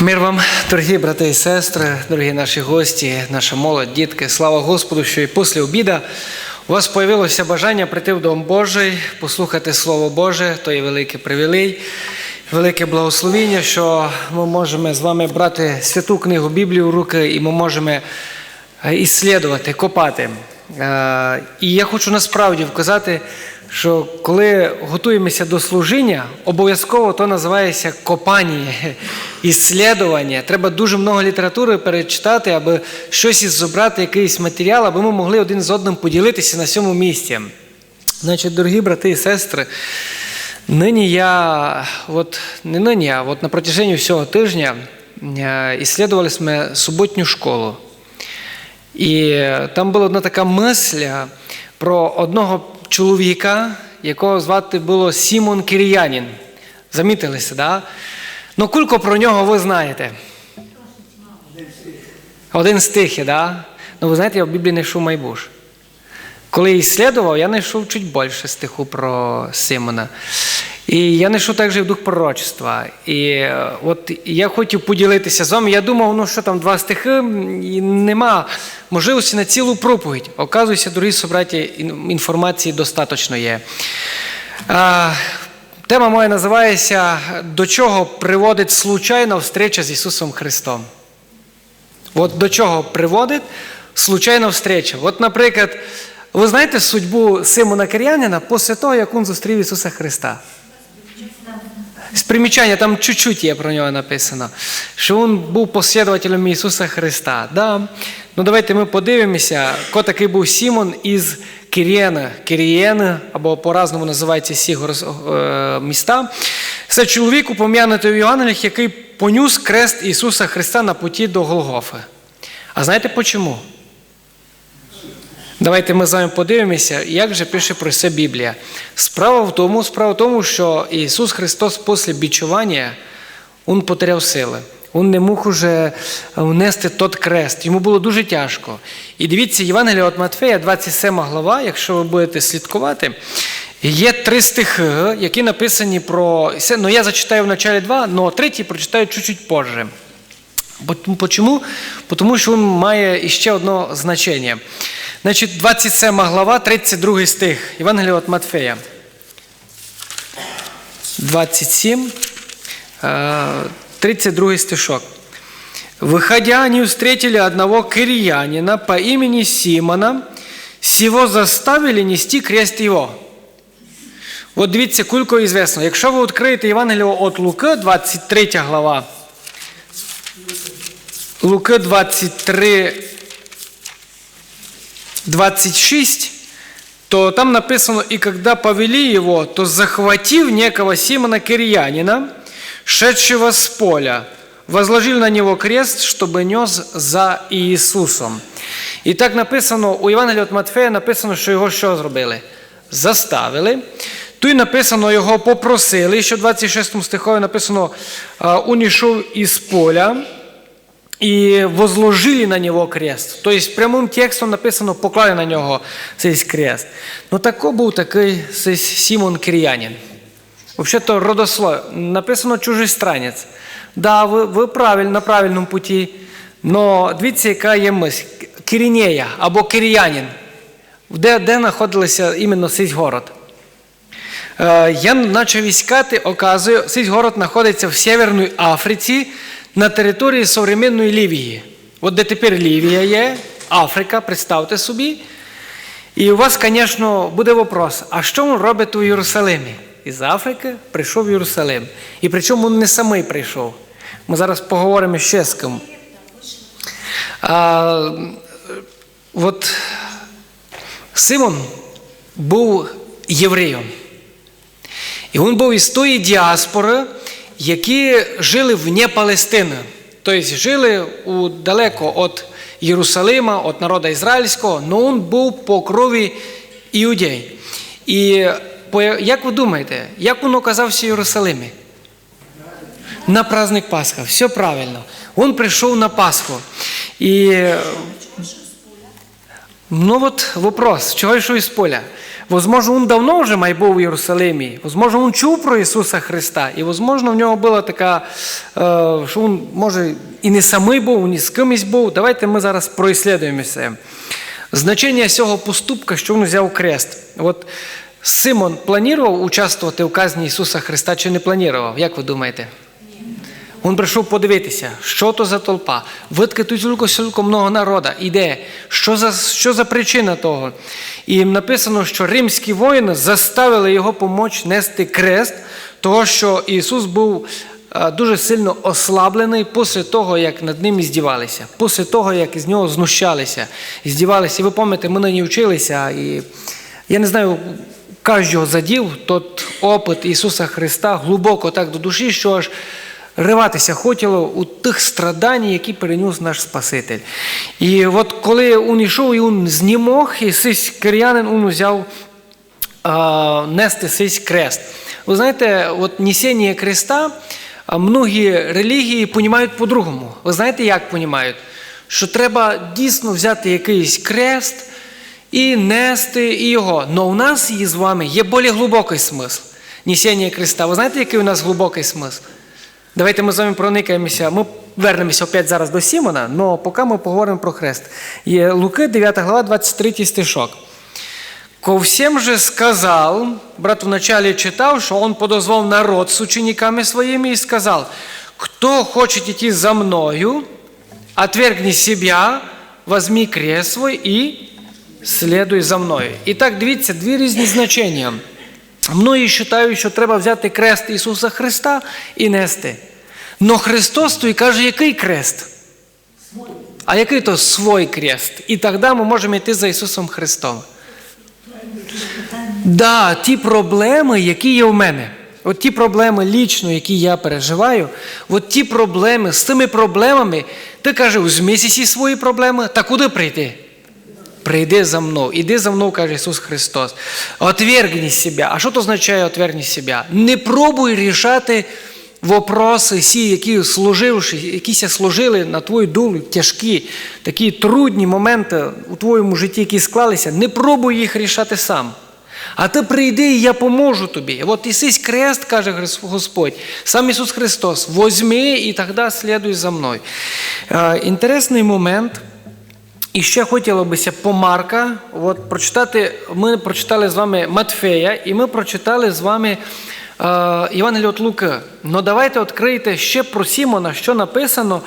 Мир вам, дорогі брати і сестри, дорогі наші гості, наша молодь, дітки. Слава Господу, що і після обіда у вас появилося бажання прийти в Дом Божий, послухати Слово Боже, то є великий привілей, велике благословіння, що ми можемо з вами брати святу книгу Біблію в руки і ми можемо е, іслідувати, копати. Е, І я хочу насправді вказати, що коли готуємося до служіння, обов'язково то називається копання, іслідування. Треба дуже много літератури перечитати, аби щось із зібрати, якийсь матеріал, аби ми могли один з одним поділитися на цьому місці. Значить, дорогі брати і сестри, нині я, от не нині, а от на протяжении всього тижня е, ісследували ми суботню школу. І там була одна така мисля про одного чоловіка, якого звати було Сімон Киріянін. Замітилися, да? Ну, кулько про нього ви знаєте. Один стих є, да? Ну, ви знаєте, я в Біблії не йшов майбуш. Коли іслідував, я знайшов чуть більше стиху про Симона. І я знайшов також і в дух пророчества. І е, от я хотів поділитися з вами. Я думав, ну що там два стихи, і нема можливості на цілу проповідь. Оказується, дорогі собраті, інформації достатньо є. А, Тема моя називається До чого приводить случайна встреча з Ісусом Христом. От до чого приводить случайна встреча. От, наприклад, ви знаєте судьбу Симона Кир'янина після того, як він зустрів Ісуса Христа? З примічання, там чуть-чуть є про нього написано, що він був послідователем Ісуса Христа. Да? Ну давайте ми подивимося, хто такий був Сімон із Кирієна. Кирієна, або по-разному називається ці е, міста. Це чоловік, упом'янутий в Євангеліях, який понюс крест Ісуса Христа на путі до Голгофи. А знаєте чому? Давайте ми з вами подивимося, як же пише про це Біблія. Справа в тому, справа в тому, що Ісус Христос після бічування, Він потеряв сили. Він не мог уже внести тот крест. Йому було дуже тяжко. І дивіться, Євангелія від Матфея, 27 глава, якщо ви будете слідкувати, є три стихи, які написані про. Ну, я зачитаю в началі два, але третій прочитаю чуть-чуть позже. Бо- Почому? Тому що він має іще одне значення. Значить, 27 глава, 32 стих. Євангелія від Матфея. 27, э, 32 стишок. Выходя, они встретили одного кирьянина по имени Симона, сего заставили нести крест его. От дивіться, кулько ізвісно. Якщо ви відкриєте Євангеліє від Луки, 23 глава, Луки 23, 26, то там написано, «И когда повели его, то захватив некого Симона Кирьянина, шедшего с поля, возложили на него крест, чтобы нес за Ісусом». І так написано, у Євангелії від Матфея написано, що його що зробили? Заставили. Тут написано, його попросили, що в 26 стихові написано, «А, «Он ішов із поля, і возложили на нього крест. Тобто прямим текстом написано поклали на нього цей крест. Ну тако був такий цей Сімон Кир'янин. Взагалі-то родослов. Написано чужестранець. Да, ви, ви правильно, на правильному путі. Но дивіться, яка є мисль. Кирінея або Кир'янин. Де, де знаходилися іменно цей город? Е, Я почав іскати, оказує, цей город знаходиться в Северній Африці на території современної Лівії. От де тепер Лівія є, Африка, представте собі. І у вас, звісно, буде вопрос, а що він робить у Єрусалимі? Із Африки прийшов в Єрусалим. І причому він не самий прийшов. Ми зараз поговоримо ще з ким. А, от Симон був євреєм. І він був із тої діаспори, які жили вне Палестини. Тобто жили у, далеко від Єрусалима, від народу ізраїльського, але він був по крові іудей. І як ви думаєте, як він оказався в Єрусалимі? На праздник Пасха. Все правильно. Він прийшов на Пасху. І Ну вот вопрос, чого йшов із поля? Возможно, він давно вже май був у Єрусалимі. Возможно, він чув про Ісуса Христа. І, возможно, в нього була така, е, що він, може, і не самий був, і з кимось був. Давайте ми зараз проіслідуємо це. Значення цього поступка, що він взяв крест. От Симон планував участвувати в казні Ісуса Христа чи не планував? Як ви думаєте? Він прийшов подивитися, що то за толпа. Видки тут тільки стільки много народа. Іде. Що за, що за причина того? І написано, що римські воїни заставили його помочь нести крест, того, що Ісус був е, дуже сильно ослаблений після того, як над ним здівалися, після того, як з нього знущалися, здівалися. І ви пам'ятаєте, ми на ній вчилися, і я не знаю, кожного задів тот опит Ісуса Христа глибоко так до душі, що аж риватися хотіло у тих страданнях, які переніс наш Спаситель. І от коли він йшов, і він знімог, і сись кирянин він взяв а, нести сись крест. Ви знаєте, от несення креста многі релігії понімають по-другому. Ви знаєте, як понімають? Що треба дійсно взяти якийсь крест і нести і його. Но у нас є з вами є більш глибокий смисл несення креста. Ви знаєте, який у нас глибокий смисл? Давайте ми з вами проникаємося. Ми вернемося опять зараз до Сімона, але поки ми поговоримо про хрест. Є Луки, 9 глава, 23 стишок. Ко всем же сказал, брат вначале читал, что он подозвал народ с учениками своими и сказал, кто хочет идти за мною, отвергни себя, возьми крест свой и слідуй за мною. І так, дивіться, дві різні значення. Многі вважають, що треба взяти крест Ісуса Христа і нести. Но Христос то і каже, який крест? А який то свой крест? І тоді ми можемо йти за Ісусом Христом. Да, ті проблеми, які є в мене. От ті проблеми лічно, які я переживаю, от ті проблеми, з тими проблемами, ти каже, візьми всі свої проблеми, та куди прийти? Прийди за мною, іди за мною, каже Ісус Христос. Отвергни себе. А що то означає отвергни себе? Не пробуй рішати вопроси, сі, які служивши, якісь служили на твою долю, тяжкі, такі трудні моменти у твоєму житті, які склалися, не пробуй їх рішати сам. А ти прийди, і я поможу тобі. От ісись крест, каже Господь, сам Ісус Христос, возьми і тоді слідуй за мною. Е, інтересний момент. І ще хотілося б по Марка от, прочитати. Ми прочитали з вами Матфея, і ми прочитали з вами е, Євангелію від Луки. Ну давайте відкрийте ще про Сімона, що написано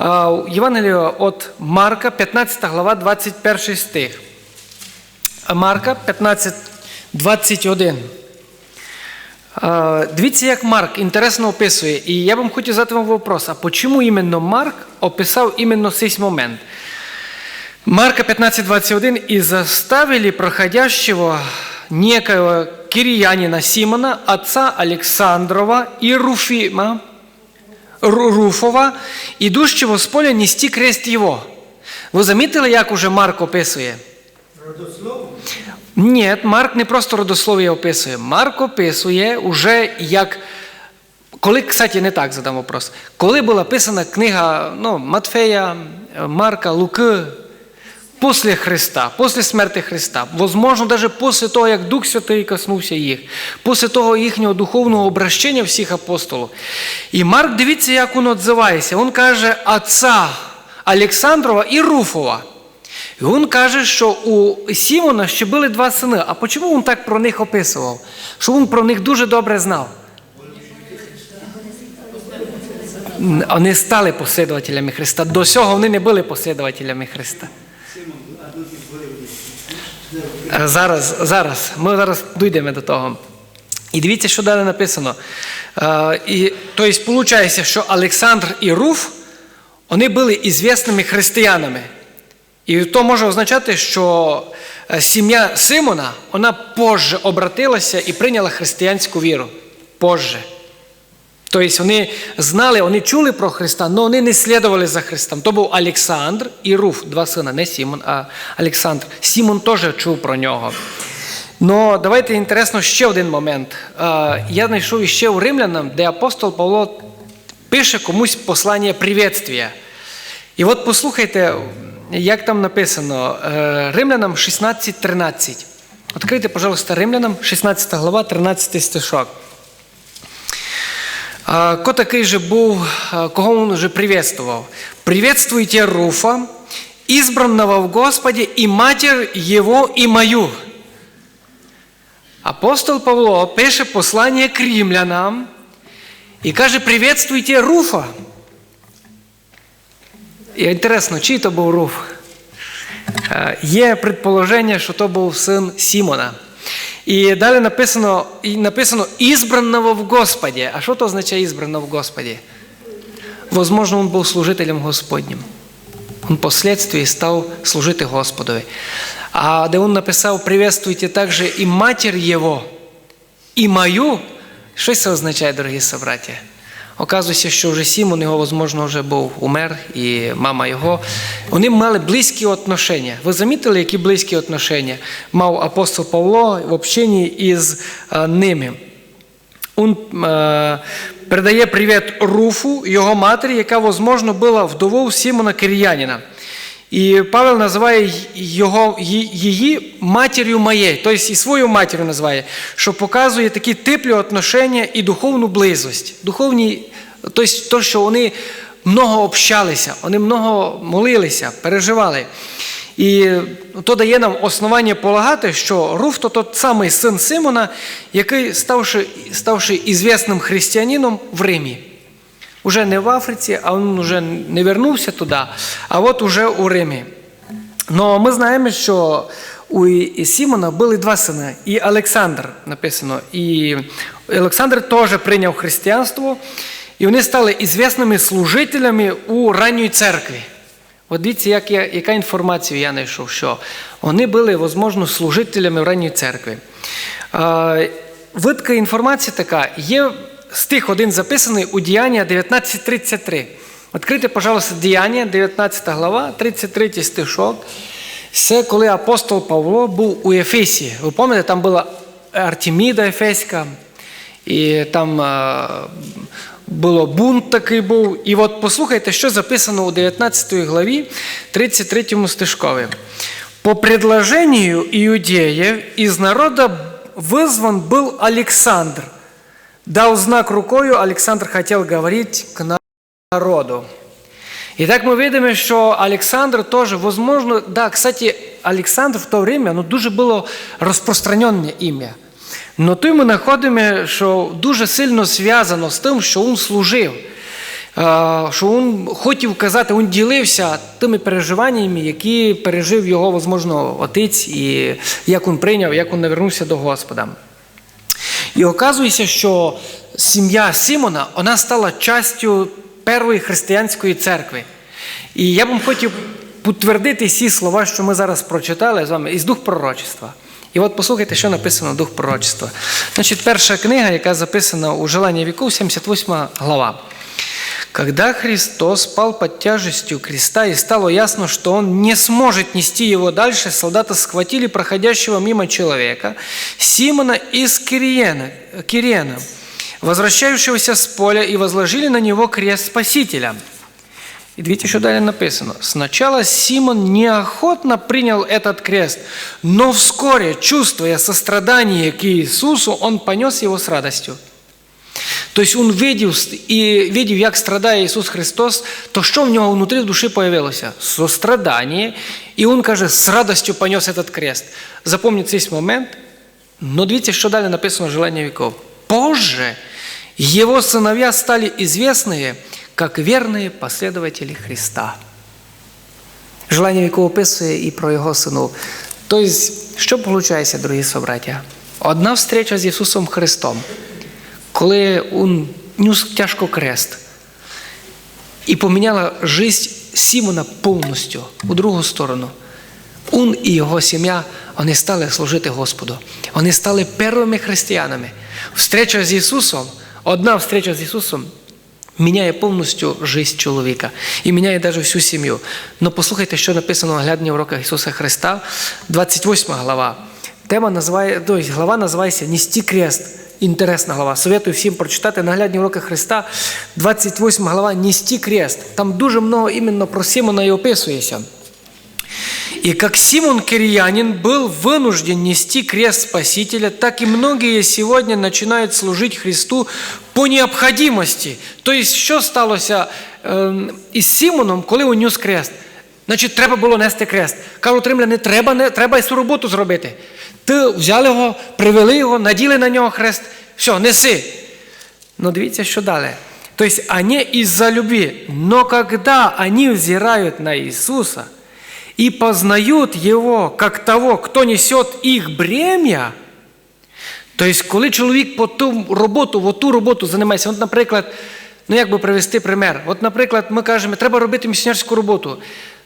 е, Євангелію від Марка, 15 глава, 21 стих. Марка 15, 21. Е, Дивіться, як Марк інтересно описує. І я вам хотів задати вам вопрос, а чому іменно Марк описав іменно цей момент? Марка 15:21 «И заставили проходящего некоего кирьянина Симона, отца Александрова и Руфима, Руфова, идущего с поля нести крест его». Ви замітили, як уже Марк описує? Ні, Марк не просто родослов'я описує. Марк описує уже як. Коли, кстати, не так задам вопрос. Коли була писана книга ну, Матфея, Марка, Луки, після Христа, після смерті Христа, возможно, навіть після того, як Дух Святий коснувся їх, після того їхнього духовного обращення всіх апостолів. І Марк, дивіться, як він відзивається. Він каже отця Олександрова і Руфова. І він каже, що у Сімона ще були два сини. А чому він так про них описував? Що він про них дуже добре знав. Вони стали послідователями Христа. До цього вони не були послідователями Христа. Е, Зараз, зараз, ми зараз дійдемо до того. І дивіться, що далі написано. Е, і, тобто, виходить, що Олександр і Руф, вони були ізвісними християнами. І то може означати, що е, сім'я Симона, вона позже обратилася і прийняла християнську віру. Позже. Тобто вони знали, вони чули про Христа, але вони не слідували за Христом. То був Олександр і Руф, два сина, не Сімон, а Олександр. Сімон теж чув про нього. Ну, давайте інтересно ще один момент. Е, Я знайшов ще у римлянам, де апостол Павло пише комусь послання привітствія. І от послухайте, як там написано, е, Римлянам 16.13. Відкрийте, пожалуйста, Римлянам 16 глава, 13 стишок. А, Ко такий же був, а, кого він уже приветствував? «Приветствуйте Руфа, избранного в Господе, и матерь его, и мою». Апостол Павло пише послання к римлянам і каже, приветствуйте Руфа. І інтересно, чий то був Руф? Е, Є предположення, що то був син Сімона. І далі написано, і написано «ізбранного в Господі». А що то означає «ізбранного в Господі»? Возможно, він був служителем Господнім. Він впоследствии став служити Господові. А де він написав «Приветствуйте також і матір Його, і мою», що це означає, дорогі собраті? Оказується, що вже Сімон його, возможно, вже був умер, і мама його. Вони мали близькі отношення. Ви замітили, які близькі отношення мав апостол Павло в общенні із е, ними? Він е, передає привіт Руфу, його матері, яка, возможно, була вдовою Сімона Кир'янина. І Павел називає його, її матір'ю моєю, тобто і свою матір'ю називає, що показує такі теплі отношення і духовну близость. Духовні, тобто то, що вони много общалися, вони много молилися, переживали. І то дає нам основання полагати, що Руф то тот самий син Симона, який, ставши, ставши ізвісним християнином в Римі. Уже не в Африці, а він вже не вернувся туди, а от уже у Римі. Но ми знаємо, що у Сімона були два сини, і Олександр написано. І Олександр теж прийняв християнство, і вони стали ізвісними служителями у ранньої церкві. От дивіться, як я, яка інформація я знайшов, що вони були, можливо, служителями в ранньої церкви. Е, Видка інформація така, є стих один записаний у Діяння 19.33. Відкрийте, пожалуйста, Діяння, 19 глава, 33 стишок. Це коли апостол Павло був у Ефесі. Ви пам'ятаєте, там була Артеміда Ефеська, і там було бунт такий був. І от послухайте, що записано у 19 главі, 33 стишкові. По предложению иудеев из народа вызван был Александр. Дал знак рукою, Александр хотел говорить к народу. И мы видим, что Александр тоже, возможно, да, кстати, Александр в то время, ну, дуже було розпространене ім'я. Но тут ми знаходимо, що дуже сильно зв'язано з тим, що він служив. Що він хотів казати, він ділився тими переживаннями, які пережив його, можливо, отець, і як він прийняв, як він навернувся до Господа. І оказується, що сім'я Симона вона стала частю першої християнської церкви. І я б хотів підтвердити ці слова, що ми зараз прочитали з вами, із дух пророчества. І от послухайте, що написано дух пророчества. Значить, перша книга, яка записана у желанні віку, 78 глава. Когда Христос пал под тяжестью креста и стало ясно, что он не сможет нести его дальше, солдаты схватили проходящего мимо человека, Симона из Кириена, Кириена, возвращающегося с поля, и возложили на него крест Спасителя. И видите, что далее написано. Сначала Симон неохотно принял этот крест, но вскоре, чувствуя сострадание к Иисусу, он понес его с радостью. Тобто він видів, і видів, як страдає Ісус Христос, то що в нього внутрі в душі появилося? Сострадання. І він каже, з радостю понес этот крест. Запомніть цей момент. Но дивіться, що далі написано в «Желании веков». Позже его сыновья стали известные, как верные последователи Христа. Желання віков описує і про його сину. Тобто, що виходить, дорогі собраття? Одна встреча з Ісусом Христом, коли Він нес тяжко крест і поміняла життя Сімона повністю у другу сторону. Він і його сім'я вони стали служити Господу. Вони стали першими християнами. Встреча з Ісусом, одна встреча з Ісусом міняє повністю життя чоловіка і міняє навіть всю сім'ю. Ну послухайте, що написано в глядні уроках Ісуса Христа, 28 глава. Тема називає, глава називається Нести крест. Інтересна глава. Советую всім прочитати наглядні уроки Христа, 28 глава «Нести крест». Там дуже много іменно про Симона і описується. И как Симон Кирьянин был вынужден нести крест Спасителя, так и многие сегодня начинают служить Христу по необходимости. То есть, що сталося е, із Симоном, коли він нес крест? Значить, треба було нести крест. Кажуть, римляни, треба, треба цю роботу зробити. Ти взяли його, привели його, наділи на нього хрест. Все, неси. Но дивіться, що далі. То есть, они из-за любви. Но когда они взирают на Иисуса – и познают Его как того, кто несет их бремя, тобто, коли чоловік по ту роботу, в ту роботу займається, от, наприклад, ну як би привести пример, от, наприклад, ми кажемо, треба робити місіонерську роботу.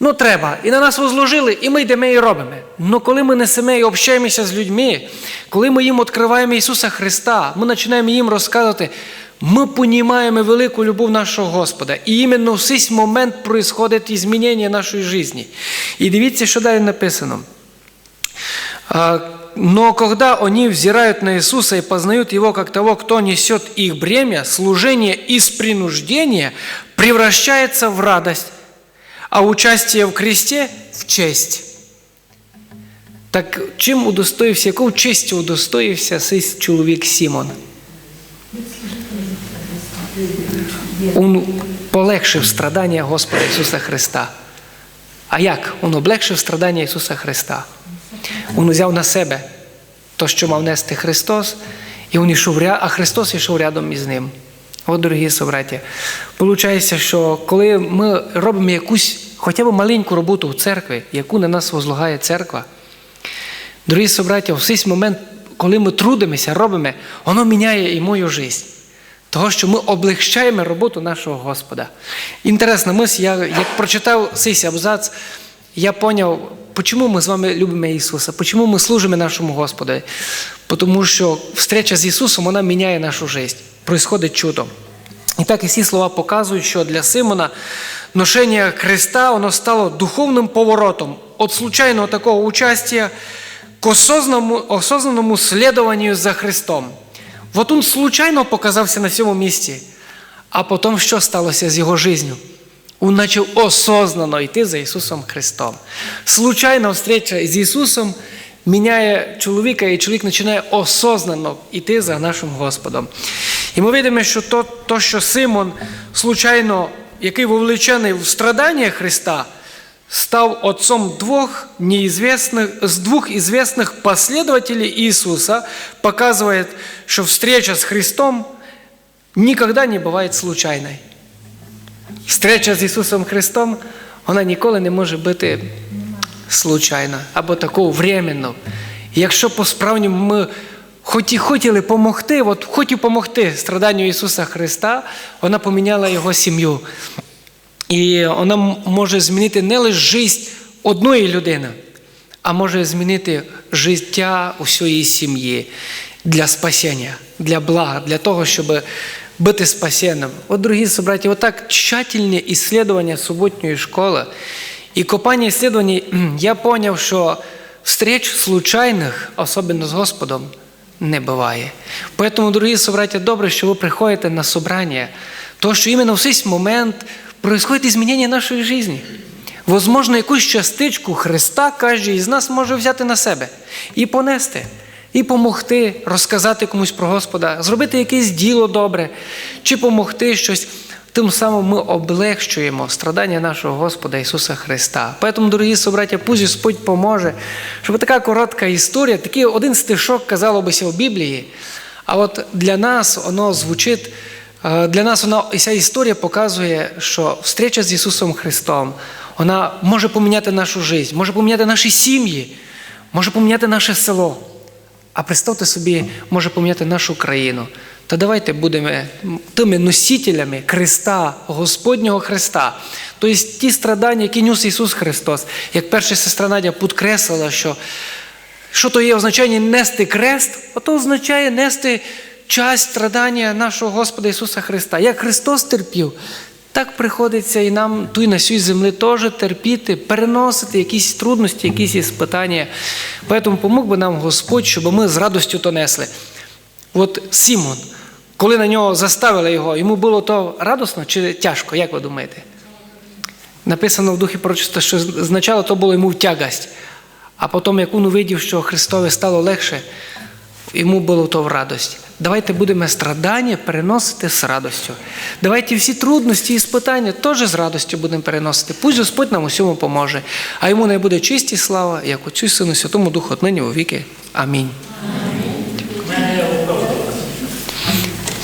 Ну, треба. І на нас возложили, і ми йдемо і робимо. Ну коли ми несемо і общаємося з людьми, коли ми їм відкриваємо Ісуса Христа, ми починаємо їм розказувати, ми понімаємо велику любов нашого Господа. І іменно в цей момент происходить змінення нашої житті. І дивіться, що далі написано. Но когда они взирают на Иисуса и познают Его как того, кто несет их бремя, служение из принуждения превращается в радость, а участие в кресте – в честь. Так чим удостоївся, якою честю удостоївся цей чоловік Сімон? Він полегшив страдання Господа Ісуса Христа. А як? Він облегшив страдання Ісуса Христа. Він взяв на себе то, що мав нести Христос, і він йшов а Христос йшов рядом із ним. От, дорогі собраті, виходить, що коли ми робимо якусь хоча б маленьку роботу в церкві, яку на нас возлагає церква, дорогі собраті, в цей момент, коли ми трудимося, робимо, воно міняє і мою життя. Того, що ми облегчаємо роботу нашого Господа. Інтересна мисль, я як прочитав цей абзац, я поняв, чому ми з вами любимо Ісуса, чому ми служимо нашому Господу. Тому що встреча з Ісусом вона міняє нашу життя. Происходить чудо. І так і ці слова показують, що для Симона ношення креста воно стало духовним поворотом від случайного такого участия к осознаному, осознаному слідуванню за Христом. От він случайно показався на цьому місці, а потім що сталося з його життю? Він почав осознанно йти за Ісусом Христом. Случайна встреча з Ісусом міняє чоловіка, і чоловік починає осознанно йти за нашим Господом. І ми бачимо, що то, то, що Симон, случайно, який вовлечений в страдання Христа, став отцом двух неизвестных, с двух известных последователей Иисуса, показывает, что встреча с Христом никогда не бывает случайной. Встреча з Ісусом Христом, вона ніколи не може бути случайна або такого временно. Якщо по-справжньому ми хоч і хотіли допомогти, от хотів допомогти страданню Ісуса Христа, вона поміняла Його сім'ю. І вона може змінити не лише життя одної людини, а може змінити життя усієї сім'ї для спасіння, для блага, для того, щоб бути спасенним. От, дорогі собраті, отак тщательне исследование субботньої школи і копання исследований, я поняв, що встреч случайних, особливо з Господом, не буває. Поэтому, дорогі собраті, добре, що ви приходите на собрання, тому що іменно в цей момент происходит изменение нашої житті. Возможно, якусь частичку Христа кожен із нас може взяти на себе і понести, і помогти, розказати комусь про Господа, зробити якесь діло добре, чи помогти щось. Тим самим ми облегчуємо страдання нашого Господа Ісуса Христа. Тому, дорогі собраття, пусть Господь поможе, щоб така коротка історія, такий один стишок, казало бися в Біблії, а от для нас воно звучить. Для нас вона ця історія показує, що встреча з Ісусом Христом вона може поміняти нашу життя, може поміняти наші сім'ї, може поміняти наше село. А представте собі, може поміняти нашу країну. Та давайте будемо тими носителями Христа, Господнього Христа. Тобто ті страдання, які нес Ісус Христос, як перша сестра Надя підкреслила, що що то є означає нести крест, а то означає нести часть страдання нашого Господа Ісуса Христа. Як Христос терпів, так приходиться і нам тут на цій землі теж терпіти, переносити якісь трудності, якісь іспитання. Тому помог би нам Господь, щоб ми з радістю то несли. От Сімон, коли на нього заставили його, йому було то радосно чи тяжко, як ви думаєте? Написано в духі пророчества, що спочатку то було йому в тягость, а потім, як він увидів, що Христове стало легше, йому було то в радость. Давайте будемо страдання переносити з радостю. Давайте всі трудності і спитання теж з радістю будемо переносити. Пусть Господь нам усьому поможе. А йому не буде честь і слава, як Отцю Сину, Святому Духу, отнині у віки. Амінь.